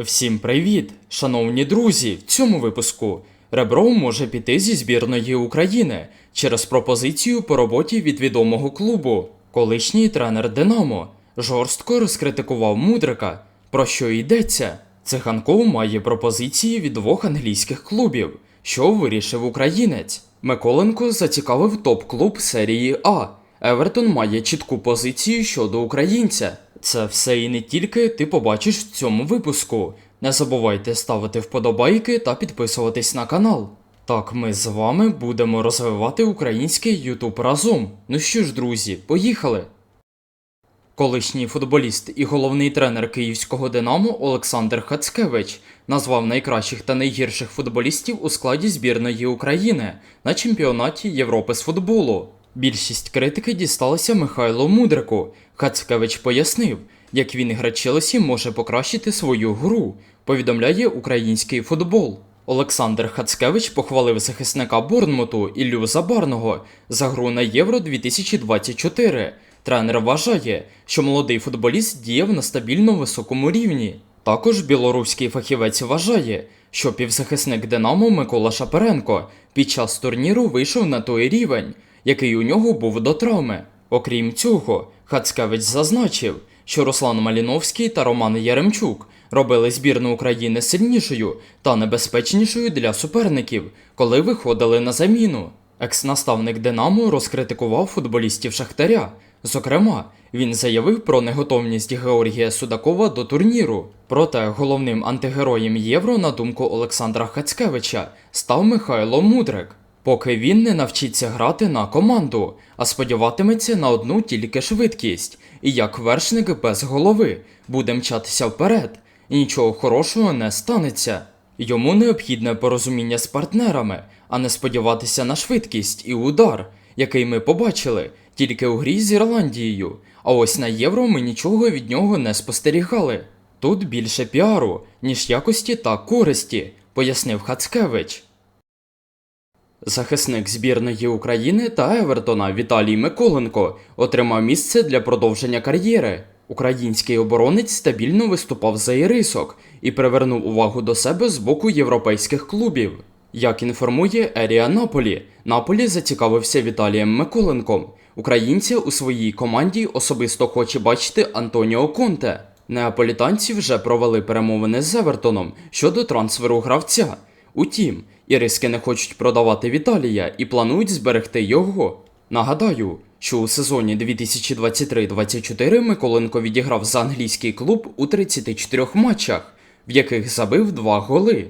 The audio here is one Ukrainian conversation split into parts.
Всім привіт, шановні друзі! В цьому випуску Ребров може піти зі збірної України через пропозицію по роботі від відомого клубу. Колишній тренер Динамо жорстко розкритикував Мудрика. Про що йдеться? Циганков має пропозиції від двох англійських клубів, що вирішив українець. Миколенко зацікавив топ-клуб серії А. Евертон має чітку позицію щодо українця. Це все і не тільки ти побачиш в цьому випуску. Не забувайте ставити вподобайки та підписуватись на канал. Так ми з вами будемо розвивати український YouTube разом. Ну що ж, друзі, поїхали! Колишній футболіст і головний тренер київського Динамо Олександр Хацкевич назвав найкращих та найгірших футболістів у складі збірної України на чемпіонаті Європи з футболу. Більшість критики дісталася Михайлу Мудрику. Хацкевич пояснив, як він гра Челсі може покращити свою гру, повідомляє український футбол. Олександр Хацкевич похвалив захисника Борнмуту Іллю Забарного за гру на Євро 2024. Тренер вважає, що молодий футболіст діяв на стабільно високому рівні. Також білоруський фахівець вважає, що півзахисник Динамо Микола Шаперенко під час турніру вийшов на той рівень, який у нього був до травми. Окрім цього, Хацкевич зазначив, що Руслан Маліновський та Роман Яремчук робили збірну України сильнішою та небезпечнішою для суперників, коли виходили на заміну. Екс-наставник Динамо розкритикував футболістів Шахтаря. Зокрема, він заявив про неготовність Георгія Судакова до турніру. Проте головним антигероєм Євро, на думку Олександра Хацкевича, став Михайло Мудрик. Поки він не навчиться грати на команду, а сподіватиметься на одну тільки швидкість, і як вершник без голови буде мчатися вперед, і нічого хорошого не станеться. Йому необхідне порозуміння з партнерами, а не сподіватися на швидкість і удар, який ми побачили тільки у грі з Ірландією. А ось на євро ми нічого від нього не спостерігали. Тут більше піару, ніж якості та користі, пояснив Хацкевич. Захисник збірної України та Евертона Віталій Миколенко отримав місце для продовження кар'єри. Український оборонець стабільно виступав за ірисок і привернув увагу до себе з боку європейських клубів. Як інформує Ерія Наполі, Наполі зацікавився Віталієм Миколенком. Українця у своїй команді особисто хоче бачити Антоніо Конте. Неаполітанці вже провели перемовини з Евертоном щодо трансферу гравця. Утім, іриски не хочуть продавати Віталія і планують зберегти його. Нагадаю, що у сезоні 2023-24 Миколенко відіграв за англійський клуб у 34 матчах, в яких забив 2 голи.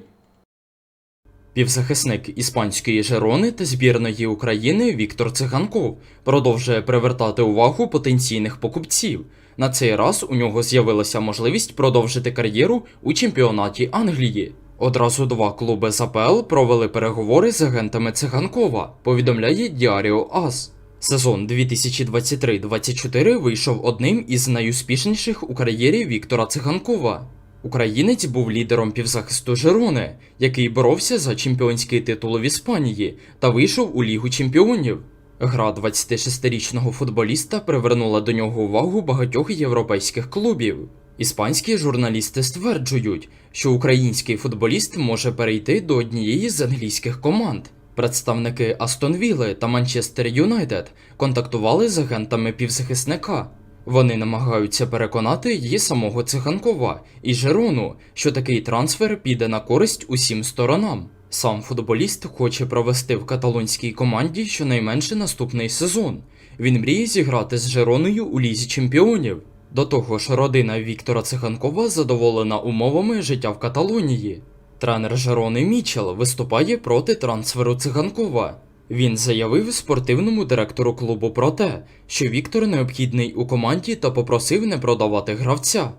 Півзахисник іспанської Жерони та збірної України Віктор Циганков продовжує привертати увагу потенційних покупців. На цей раз у нього з'явилася можливість продовжити кар'єру у чемпіонаті Англії. Одразу два клуби з АПЛ провели переговори з агентами Циганкова, повідомляє Діаріо Ас. Сезон 2023-24 вийшов одним із найуспішніших у кар'єрі Віктора Циганкова. Українець був лідером півзахисту Жерони, який боровся за чемпіонський титул в Іспанії та вийшов у Лігу чемпіонів. Гра 26-річного футболіста привернула до нього увагу багатьох європейських клубів. Іспанські журналісти стверджують, що український футболіст може перейти до однієї з англійських команд. Представники Астон Вілли та Манчестер Юнайтед контактували з агентами півзахисника. Вони намагаються переконати її самого Циганкова і Жерону, що такий трансфер піде на користь усім сторонам. Сам футболіст хоче провести в каталонській команді щонайменше наступний сезон. Він мріє зіграти з Жероною у лізі чемпіонів. До того ж, родина Віктора Циганкова задоволена умовами життя в Каталонії. Тренер Жерони Мічел виступає проти трансферу Циганкова. Він заявив спортивному директору клубу про те, що Віктор необхідний у команді та попросив не продавати гравця.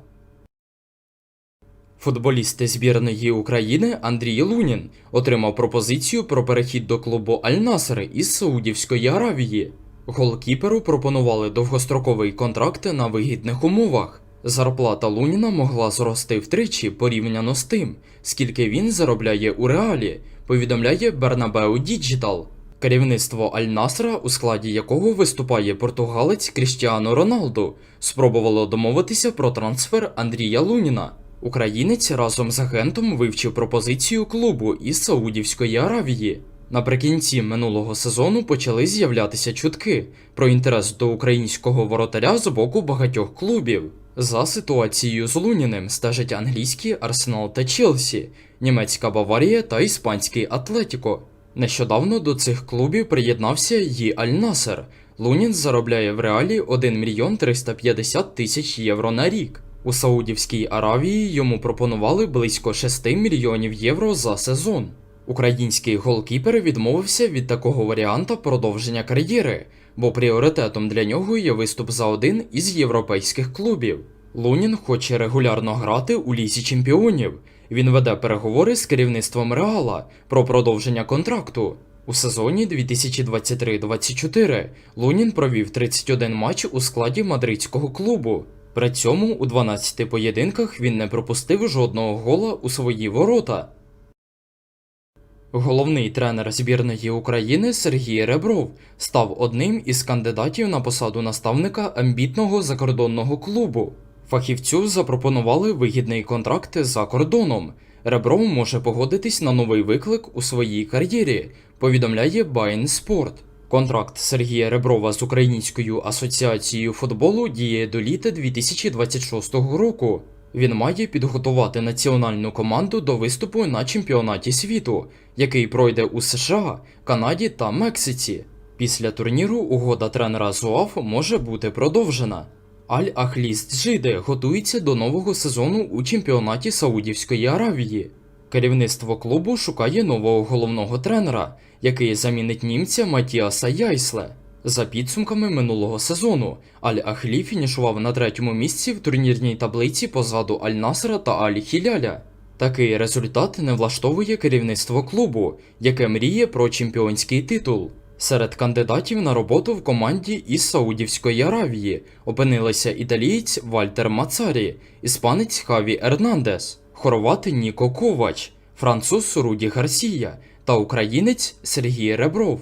Футболіст збірної України Андрій Лунін отримав пропозицію про перехід до клубу Аль-Наср із Саудівської Аравії. Голкіперу пропонували довгостроковий контракт на вигідних умовах. Зарплата Луніна могла зрости втричі порівняно з тим, скільки він заробляє у реалі, повідомляє Бернабеу Діджитал. Керівництво Аль-Насра, у складі якого виступає португалець Кріштіану Роналду, спробувало домовитися про трансфер Андрія Луніна. Українець разом з агентом вивчив пропозицію клубу із Саудівської Аравії. Наприкінці минулого сезону почали з'являтися чутки про інтерес до українського воротаря з боку багатьох клубів. За ситуацією з Луніним стежать англійські Арсенал та Челсі, німецька Баварія та іспанський Атлетіко. Нещодавно до цих клубів приєднався і Аль-Насер. Лунін заробляє в реалі 1 мільйон 350 тисяч євро на рік. У Саудівській Аравії йому пропонували близько 6 мільйонів євро за сезон. Український голкіпер відмовився від такого варіанта продовження кар'єри, бо пріоритетом для нього є виступ за один із європейських клубів. Лунін хоче регулярно грати у лізі чемпіонів. Він веде переговори з керівництвом Реала про продовження контракту. У сезоні 2023-24 Лунін провів 31 матч у складі мадридського клубу. При цьому у 12 поєдинках він не пропустив жодного гола у свої ворота. Головний тренер збірної України Сергій Ребров став одним із кандидатів на посаду наставника амбітного закордонного клубу. Фахівцю запропонували вигідний контракт за кордоном. Ребров може погодитись на новий виклик у своїй кар'єрі, повідомляє Bain Sport. Контракт Сергія Реброва з Українською асоціацією футболу діє до літа 2026 року. Він має підготувати національну команду до виступу на чемпіонаті світу, який пройде у США, Канаді та Мексиці. Після турніру угода тренера ЗУАФ може бути продовжена. Аль-Ахліс Джиде готується до нового сезону у чемпіонаті Саудівської Аравії. Керівництво клубу шукає нового головного тренера, який замінить німця Матіаса Яйсле. За підсумками минулого сезону, Аль-Ахлі фінішував на третьому місці в турнірній таблиці позаду Аль-Насра та Аль-Хіляля. Такий результат не влаштовує керівництво клубу, яке мріє про чемпіонський титул. Серед кандидатів на роботу в команді із Саудівської Аравії опинилися італієць Вальтер Мацарі, іспанець Хаві Ернандес, хорват Ніко Ковач, француз Руді Гарсія та українець Сергій Ребров.